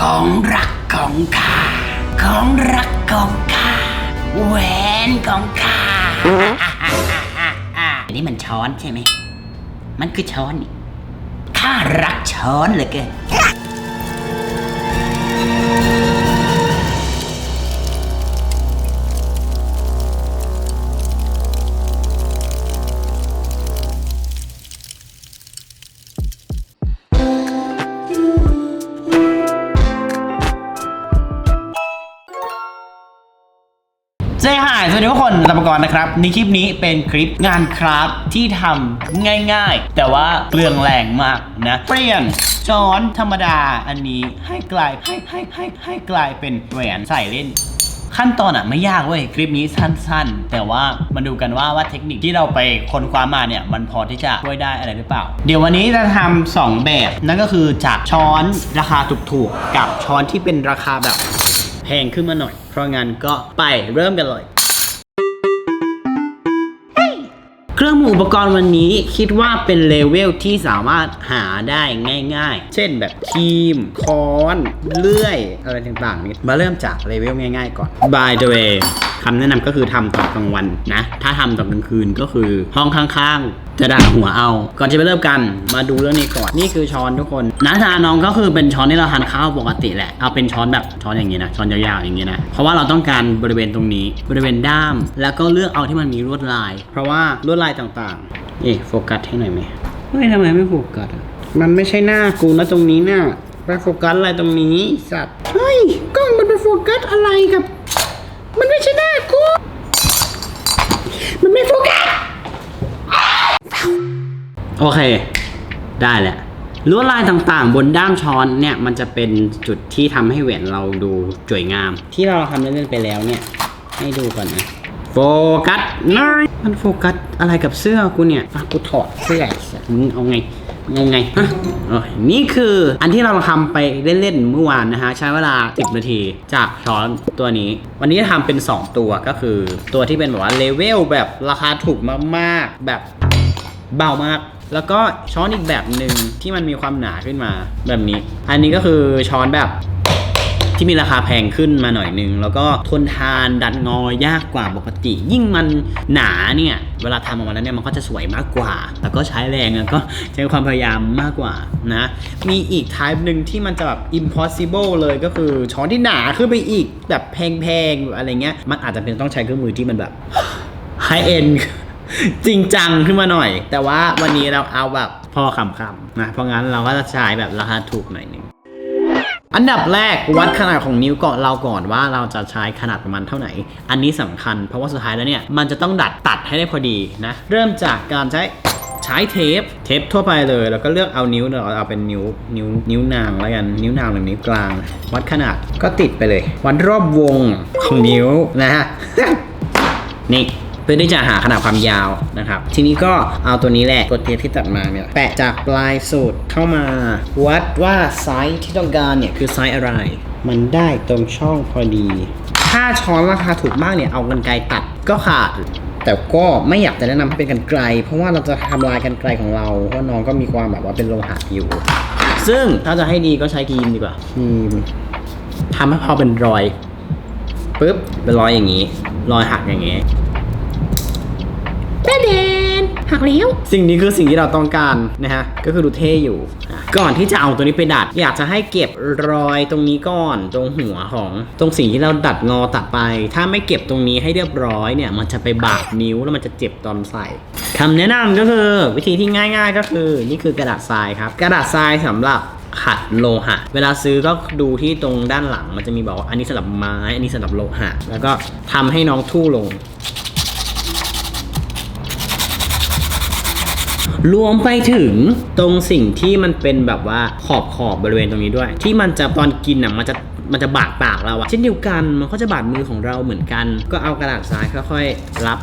ของรักของข้าของรักของข้าแหวนของข้าอันนี้มันช้อนใช่ไหม มันคือช้อนนี่ข้ารักช้อนเหลือเกิน วัสดีทุกคนลำปกรณ์นะครับ ในคลิปนี้เป็นคลิปงานคราฟที่ทำง่ายๆ แต่ว่าเปลืองแรงมากนะ เปลี่ยนช้อนธรรมดาอันนี้ให้กลายให้ให้ให้ให้กลายเป็นแหวนใส่เล่นขั้นตอนอะไม่ยากเว้ยคลิปนี้สั้นๆ แต่ว่ามาดูกันว่าว่าเทคนิคที่เราไปค้นคว้ามาเนี่ย มันพอที่จะช่วยได้อะไรหรือเปล่า เดี๋ยววันนี้จะทำสองแบบ นั่นก็คือจากช้อนราคาถูกๆกับช้อนที่เป็นราคาแบบแพงขึ้นมาหน่อย เพราะงั้นก็ไปเริ่มกันเลย รื่องมืออุปกรณ์วันนี้คิดว่าเป็นเลเวลที่สามารถหาได้ง่าย ๆ เช่นแบบครีมค้อนเลื่อยอะไรต่างๆนี้มาเริ่มจากเลเวลง่าย ๆ ก่อน by the way คำแนะนำก็คือทำตอนกลางวันนะ ถ้าทำตอนกลางคืนก็คือห้องข้างๆ จะด่าหัวเอา ก่อนจะไปเริ่มกัน มาดูเรื่องนี้ก่อน นี่คือช้อนทุกคนน้าตาน้องก็คือเป็นช้อนที่เราทานข้าวปกติแหละ เอาเป็นช้อนแบบช้อนอย่างนี้นะ ช้อนยาวๆอย่างนี้นะ เพราะว่าเราต้องการบริเวณตรงนี้ บริเวณด้าม แล้วก็เลือกเอาที่มันมีลวดลาย เพราะว่าลวดลายต่างๆเอ๊ะโฟกัสให้หน่อยไหมเฮ้ยทำไมไม่โฟกัสมันไม่ใช่หน้ากูนะตรงนี้น่ะไปโฟกัสอะไรตรงนี้สัตว์ เฮ้ย กล้องมันไปโฟกัสอะไรกับ มันไม่ใช่หน้ากูมันไม่โฟกัสโอเค ได้แหละลวดลายต่างๆ บนด้ามช้อนเนี่ยมันจะเป็นจุดที่ทำให้แหวนเราดูสวยงาม ที่เราทำเล่นๆไปแล้วเนี่ย ให้ดูก่อนนะ โฟกัสน้อยมันโฟกัสอะไรกับเสื้อกูเนี่ยอะกูถอดเสื้อมึงเอาไง ยังไงฮะโอ้ยนี่คืออันที่เราทำไปเล่นๆเมื่อวานนะฮะ ใช้เวลา 10 นาทีจากช้อนตัวนี้ วันนี้จะทำเป็น 2 ตัวก็คือ ตัวที่เป็นแบบว่าเลเวลแบบราคาถูกมากๆ แบบเบามาก แล้วก็ช้อนอีกแบบหนึ่งที่มันมีความหนาขึ้นมาแบบนี้ อันนี้ก็คือช้อนแบบ ที่มีราคาแพงขึ้นมาหน่อยนึง แล้วก็ทนทานดัดงอยากกว่าปกติ ยิ่งมันหนาเนี่ย เวลาทำออกมาแล้วเนี่ยมันก็จะสวยมากกว่าแล้วก็ใช้แรงแล้วก็ใช้ความพยายามมากกว่านะ มีอีก type หนึ่งที่มันจะแบบ impossible เลยก็คือช้อนที่หนาขึ้นไปอีกแบบแพงๆอะไรเงี้ยมันอาจจะเป็นต้องใช้เครื่องมือที่มันแบบ high end จริงจังขึ้นมาหน่อย แต่ว่าวันนี้เราเอาแบบพอขำๆนะเพราะงั้นเราก็จะใช้แบบราคาถูกหน่อยนึง อันดับแรกวัดขนาดของนิ้วก่อนเราก่อนว่าเราจะใช้ขนาดประมาณเท่าไหร่อันนี้สำคัญเพราะว่าสุดท้ายแล้วเนี่ยมันจะต้องดัดตัดให้ได้พอดีนะ เริ่มจากการใช้ใช้เทป เทปทั่วไปเลย แล้วก็เลือกเอานิ้วเราเอาเป็นนิ้วนิ้วนิ้วนางแล้วกันนิ้วนางหรือนิ้วกลาง วัดขนาดก็ติดไปเลย วัดรอบวงของนิ้วนะฮะนี่ พื่อที่จะหาขนาดความยาวนะครับ ทีนี้ก็เอาตัวนี้แหละตัวเทปที่ตัดมาเนี่ยแปะจากปลายสุดเข้ามา วัดว่าไซส์ที่ต้องการเนี่ยคือไซส์อะไร มันได้ตรงช่องพอดี ถ้าช้อนราคาถูกมากเนี่ยเอากันไกรตัดก็ขาดแต่ก็ไม่อยากจะแนะนำให้เป็นกันไกล เพราะว่าเราจะทำลายกันไกลของเราเพราะน้องก็มีความแบบว่าเป็นโลหะอยู่ ซึ่งถ้าจะให้ดีก็ใช้ครีมดีกว่าครีมทำให้พอเป็นรอยปุ๊บเป็นรอยอย่างนี้ รอยหักอย่างนี้ แม่เดนหักแล้ว สิ่งนี้คือสิ่งที่เราต้องการนะฮะ ก็คือดูเท่อยู่อะก่อนที่จะเอาตัวนี้ไปดัด อยากจะให้เก็บรอยตรงนี้ก่อนตรงหัวของตรงสิ่งที่เราดัดงอตัดไป ถ้าไม่เก็บตรงนี้ให้เรียบร้อยเนี่ยมันจะไปบาดนิ้วแล้วมันจะเจ็บตอนใส่คำแนะนำก็คือวิธีที่ง่าย ๆ ก็คือนี่คือกระดาษทรายครับ กระดาษทรายสำหรับขัดโลหะ เวลาซื้อก็ดูที่ตรงด้านหลังมันจะมีบอกว่าอันนี้สำหรับไม้ อันนี้สำหรับโลหะ แล้วก็ทำให้น้องทู่ลง รวมไปถึงตรงสิ่งที่มันเป็นแบบว่าขอบขอบบริเวณตรงนี้ด้วย ที่มันจะตอนกินอะมันจะมันจะบาดปากเราอะเช่นเดียวกันมันก็จะบาดมือของเราเหมือนกัน ก็เอากระดาษทรายค่อยๆรับ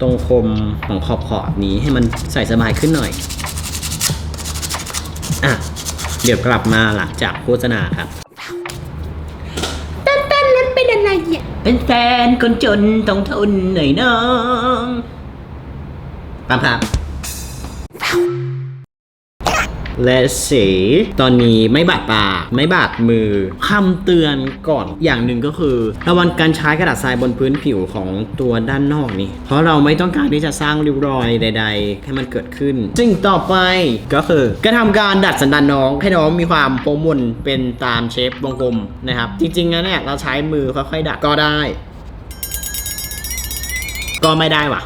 ตรงคมของขอบขอบนี้ให้มันใส่สบายขึ้นหน่อยอะเดี๋ยวกลับมาหลังจากโฆษณาครับตั้นตั้นนั้นเป็นอะไรเนี่ยเป็นแฟนคนจนต้องทนหน่อยน้องตาม ภาพ let's see ตอนนี้ไม่บาดปากไม่บาดมือคำเตือนก่อนอย่างหนึ่งก็คือ ระวังการใช้กระดาษทรายบนพื้นผิวของตัวด้านนอกนี่ เพราะเราไม่ต้องการที่จะสร้างริ้วรอยใด ๆ ให้มันเกิดขึ้นสิ่งต่อไปก็คือการทำการดัดสันดานน้องให้น้องมีความโปรมนเป็นตามเชฟวงกลมนะครับ จริงๆแล้วเนี่ยเราใช้มือค่อยๆดัดก็ได้ ก็ไม่ได้ว่ะ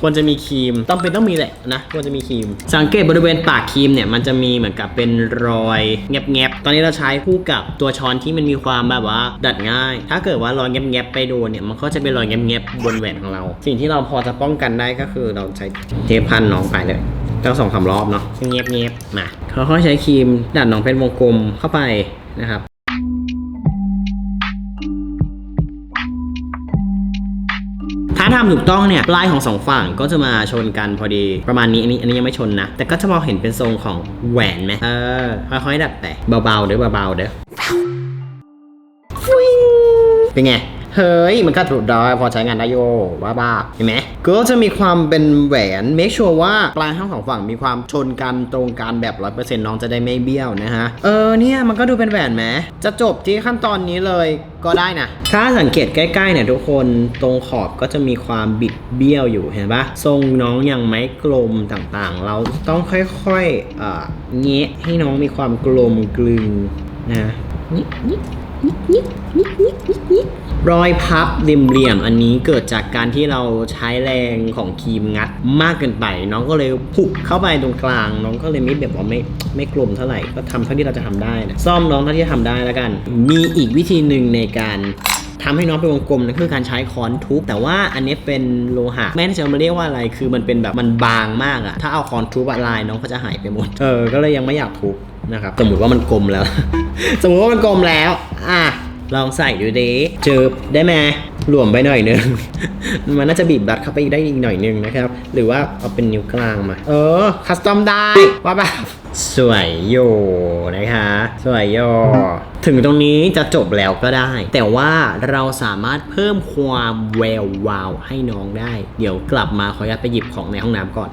ควรจะมีครีมต้องเป็นต้องมีแหละนะควรจะมีครีม สังเกตบริเวณปากครีมเนี่ยมันจะมีเหมือนกับเป็นรอยแงบๆตอนนี้เราใช้คู่กับตัวช้อนที่มันมีความแบบว่า ดัดง่าย ถ้าเกิดว่ารอยแงบๆไปโดนเนี่ยมันก็จะเป็นรอยแงบๆบนแหวนของเรา สิ่งที่เราพอจะป้องกันได้ก็คือเราใช้เทปพันน้องไปเลยตั้งสองสารอบเนาะเงียบๆมาค่อยใช้ครีมดัดน้องเป็นวงกลมเข้าไปนะครับ ถ้าทำถูกต้องเนี่ยปลายของสองฝั่งก็จะมาชนกันพอดีประมาณนี้อันนี้อันนี้ยังไม่ชนนะ แต่ก็จะมองเห็นเป็นทรงของแหวนไหมเออค่อยๆดัดแต่เบาๆเด้อเบาๆเด้อฟิงเป็นไง เฮ้ย มันก็ถูกได้พอใช้งานได้โยว่าบ้าเห็นไหมก็จะมีความเป็นแหวน make sure ว่าปลายทั้งสองฝั่งมีความชนกันตรงกันแบบ100%น้องจะได้ไม่เบี้ยวนะฮะ เออเนี่ยมันก็ดูเป็นแหวนไหมจะจบที่ขั้นตอนนี้เลยก็ได้นะ ถ้าสังเกตใกล้ๆเนี่ยทุกคนตรงขอบก็จะมีความบิดเบี้ยวอยู่เห็นปะทรงน้องยังไม่กลมต่างๆ เราต้องค่อยๆเอ่อเงี้ยให้น้องมีความกลมกลึงนะนี่นี่นี่นี่นี่นี่นี่ รอยพับริมเหลี่ยมอันนี้เกิดจากการที่เราใช้แรงของครีมงัดมากเกินไป น้องก็เลยผุกเข้าไปตรงกลาง น้องก็เลยไม่แบบว่าไม่ไม่กลมเท่าไหร่ก็ทำเท่าที่เราจะทำได้นะซ่อมน้องเท่าที่จะทำได้แล้วกัน มีอีกวิธีหนึ่งในการทำให้น้องเป็นวงกลมนั่นคือการใช้ค้อนทุบแต่ว่าอันนี้เป็นโลหะไม่แน่จว่าเรียกว่าอะไรคือมันเป็นแบบมันบางมากอะถ้าเอาค้อนทุบอะลายน้องก็จะหายไปหมดเออก็เลยยังไม่อยากทุบนะครับสมมติว่ามันกลมแล้ว สมมติว่ามันกลมแล้ว อะ ลองใส่ดูดิเจอได้ไหมหลวมไปหน่อยนึง มันน่าจะบีบรัดเข้าไปได้อีกหน่อยนึงนะครับ หรือว่าเอาเป็นนิ้วกลางมา เออ คัสตอมได้ว่าแบบสวยโยนะคะ สวยโยถึงตรงนี้จะจบแล้วก็ได้ แต่ว่าเราสามารถเพิ่มความแวววาวให้น้องได้ เดี๋ยวกลับมาขออนุญาตไปหยิบของในห้องน้ำก่อน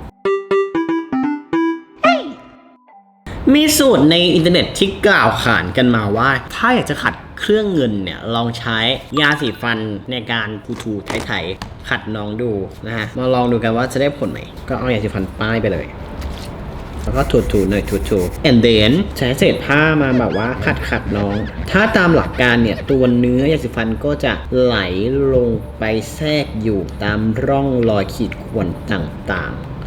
มีสูตรในอินเทอร์เน็ตที่กล่าวขานกันมาว่า ถ้าอยากจะขัด เครื่องเงินเนี่ยลองใช้ยาสีฟันในการถูๆไถๆขัดน้องดูนะฮะมาลองดูกันว่าจะได้ผลไหมก็เอายาสีฟันป้ายไปเลยแล้วก็ถูๆหน่อยถูๆ and then ใช้เศษผ้ามาแบบว่าขัดขัดน้อง ถ้าตามหลักการเนี่ย ตัวเนื้อยาสีฟันก็จะไหลลงไปแทรกอยู่ตามร่องรอยขีดข่วนต่างๆ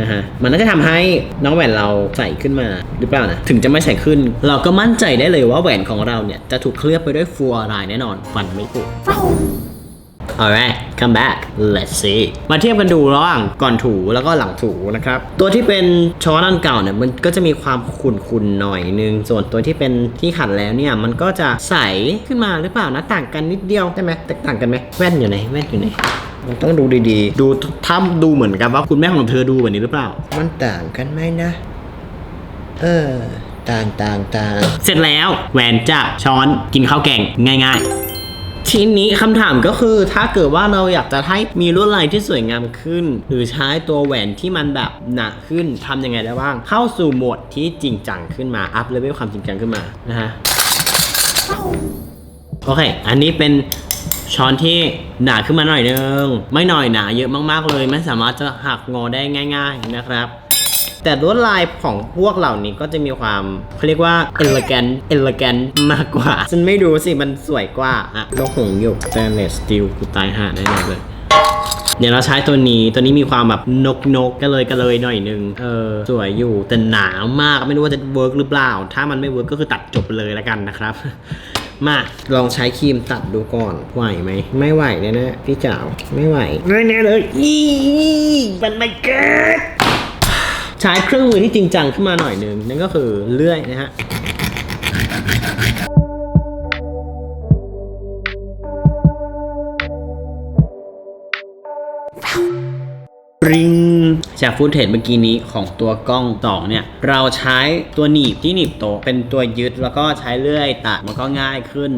นะฮะมันน่าจะทำให้น้องแหวนเราใส่ขึ้นมาหรือเปล่านะถึงจะไม่ใส่ขึ้น เราก็มั่นใจได้เลยว่าแหวนของเราเนี่ยจะถูกเคลือบไปด้วยฟูออไรด์แน่นอนฟันไม่ผุ alright come back let's see มาเทียบกันดูระหว่างก่อนถูแล้วก็หลังถูนะครับ ตัวที่เป็นช้อนอันเก่าเนี่ยมันก็จะมีความขุ่นๆหน่อยนึง ส่วนตัวที่เป็นที่ขัดแล้วเนี่ยมันก็จะใสขึ้นมาหรือเปล่านะต่างกันนิดเดียวใช่ไหมแตกต่างกันไหมแว่นอยู่ไหนแว่นอยู่ไหน มันต้องดูดีๆ ดูถ้าดูเหมือนกันว่าคุณแม่ของเธอดูแบบนี้หรือเปล่า มันต่างกันไหมนะ เออ ต่างต่างต่างเสร็จแล้วแหวนจากช้อนกินข้าวแกงง่าย ๆทีนี้คำถามก็คือถ้าเกิดว่าเราอยากจะให้มีลวดลายที่สวยงามขึ้น หรือใช้ตัวแหวนที่มันแบบหนักขึ้นทำยังไงได้บ้าง เข้าสู่โหมดที่จริงจังขึ้นมาอัพเลเวลความจริงจังขึ้นมานะฮะโอเค อันนี้เป็น ช้อนที่หนาขึ้นมาหน่อยนึง ไม่หน่อยหนาเยอะมากๆเลย ไม่สามารถจะหักงอได้ง่าย ๆนะครับ แต่ลวดลายของพวกเหล่านี้ก็จะมีความเขาเรียกว่า elegant elegant มากกว่า ฉันไม่รู้สิ มันสวยกว่าอะนกหงส์หยก stainless steel กูตายห่าแน่ๆเลยเดี๋ยวเราใช้ตัวนี้ ตัวนี้มีความแบบนกนกๆกันเลยกันเลยหน่อยนึง เออ สวยอยู่ แต่หนามาก ไม่รู้ว่าจะเวิร์กหรือเปล่า ถ้ามันไม่เวิร์กก็คือตัดจบเลยแล้วกันนะครับ มา ลองใช้ครีมตัดดูก่อน ไหวไหม ไม่ไหวแน่ๆพี่จ๋าวไม่ไหวแน่ๆเลยอีมันไม่เกิดใช้เครื่องมือที่จริงจังขึ้นมาหน่อยหนึงนั่นก็คือเลื่อยนะฮะ ปริงจากฟุตเทจเมื่อกี้นี้ของตัวกล้องสองเนี่ย เราใช้ตัวหนีบที่หนีบโตเป็นตัวยึดแล้วก็ใช้เลื่อยตัดมันก็ง่ายขึ้น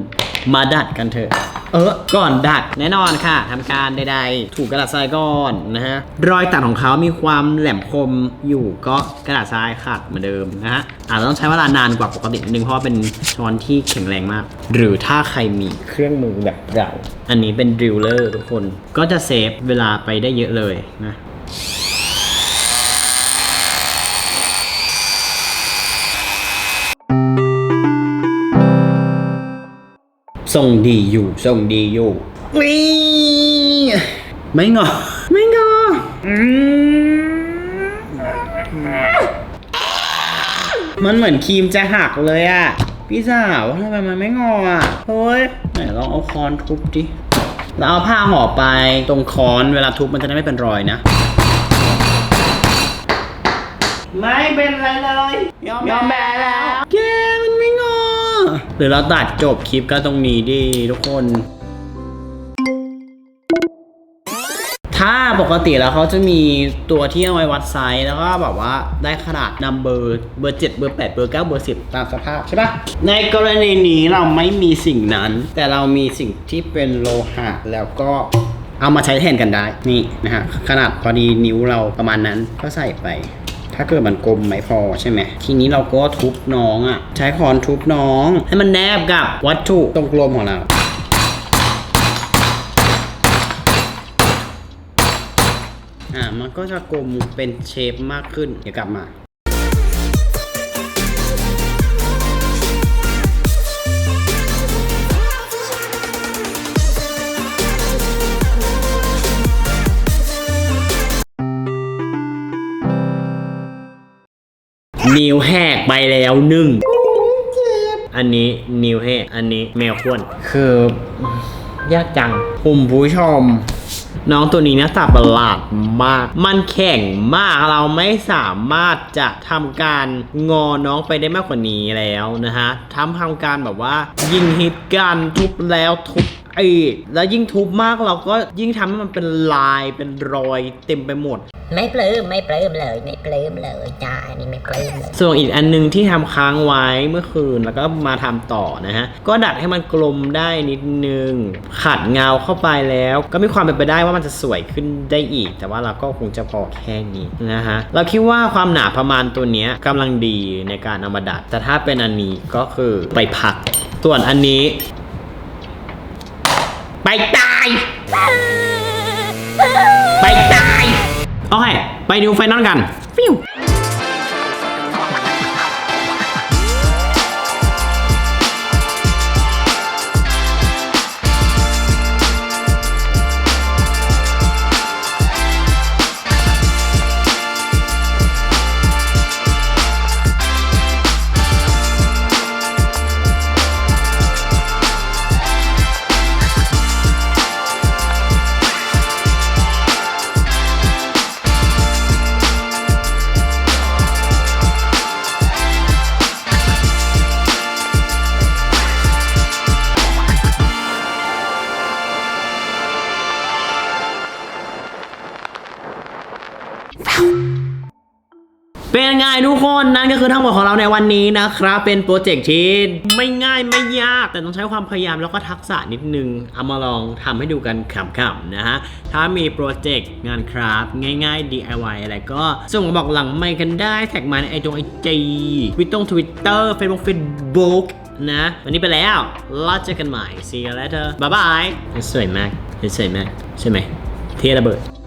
มาดัดกันเถอะ เออ ก่อนดัดแน่นอนค่ะทำการใดๆ ถูกกระดาษทรายก่อนนะฮะ รอยตัดของเขามีความแหลมคมอยู่ก็กระดาษทรายขัดเหมือนเดิมนะฮะอาจจะต้องใช้เวลานานกว่าปกตินิดนึงเพราะเป็นช้อนที่แข็งแรงมาก หรือถ้าใครมีเครื่องมือแบบเรา อันนี้เป็นดริลเลอร์ทุกคน ก็จะเซฟเวลาไปได้เยอะเลยนะ ส่งดีอยู่ส่งดีอยู่วิไม่งอ ไม่งอมันเหมือนครีมจะหักเลยอะพี่สาวทำไมมันไม่งออะเฮ้ยไหนลองเอาค้อนทุบดิแล้วเอาผ้าห่อไปตรงค้อนเวลาทุบมันจะได้ไม่เป็นรอยนะ ไม่เป็นไรเลย ยอมแพ้แล้วแกม หรือเราตัดจบคลิปก็ตรงนี้ดีทุกคน ถ้าปกติแล้วเขาจะมีตัวที่เอาไว้วัดไซส์แล้วก็แบบว่าได้ขนาดนัมเบอร์เบอร์ 7 เบอร์ 8 เบอร์ 9 เบอร์ 10 ตามสภาพใช่ปะในกรณีนี้เราไม่มีสิ่งนั้น แต่เรามีสิ่งที่เป็นโลหะแล้วก็เอามาใช้แทนกันได้ นี่นะฮะ ขนาดพอดีนิ้วเราประมาณนั้นก็ใส่ไป ถ้าเกิดมันกลมไม่พอใช่ไหมทีนี้เราก็ทุบน้องอะ ใช้ค้อนทุบน้อง ให้มันแนบกับวัตถุตรงกลมของเราอ่ามันก็จะกลมเป็นเชฟมากขึ้น เดี๋ยวกลับมา นิ้วแหกไปแล้วหนึ่งอันนี้นิ้วแหกอันนี้แมวข้วน คือยากจังคุณผู้ชม น้องตัวนี้หน้าตาประหลาดมาก มันแข็งมากเราไม่สามารถจะทำการงอน้องไปได้มากกว่านี้แล้วนะฮะทำทำการแบบว่า ยิงฮิตกันทุบแล้วทุบอีกแล้วยิ่งทุบมากเราก็ยิ่งทำให้มันเป็นลายเป็นรอยเต็มไปหมด ไม่ปลื้มไม่ปลื้มเลยไม่ปลื้มเลยจ้าอันนี่ไม่ปลื้มเลยส่วนอีกอันหนึงที่ทำค้างไว้เมื่อคืนแล้วก็มาทำต่อนะฮะก็ดัดให้มันกลมได้นิดนึงขัดเงาเข้าไปแล้ว ก็มีความเป็นไปได้ว่ามันจะสวยขึ้นได้อีก แต่ว่าเราก็คงจะพอแค่นี้นะฮะเราคิดว่าความหนาประมาณตัวเนี้ยกำลังดีในการเอามาดัด แต่ถ้าเป็นอันนี้ก็คือไปพักส่วนอันนี้ ไปตาย ไป โอเค ไปดูไฟนอลกันฟิว นั่นก็คือทั้งหมดของเราในวันนี้นะครับ เป็นโปรเจกต์ที่ไม่ง่ายไม่ยาก แต่ต้องใช้ความพยายามแล้วก็ทักษะนิดนึง เอามาลองทำให้ดูกันขำๆนะฮะ ถ้ามีโปรเจกต์งานคราฟง่าย ๆ DIY อะไรก็ส่งมาบอกหลังไม่กันได้ แท็กมาในไอจงไอจีวิตตงทวิตเตอร์เฟซบุ๊กเฟซบุ๊กนะ วันนี้ไปแล้วล้วเจอกันใหม่ see you later bye bye สวยมากสวยมากใช่ไหมเทระเบิด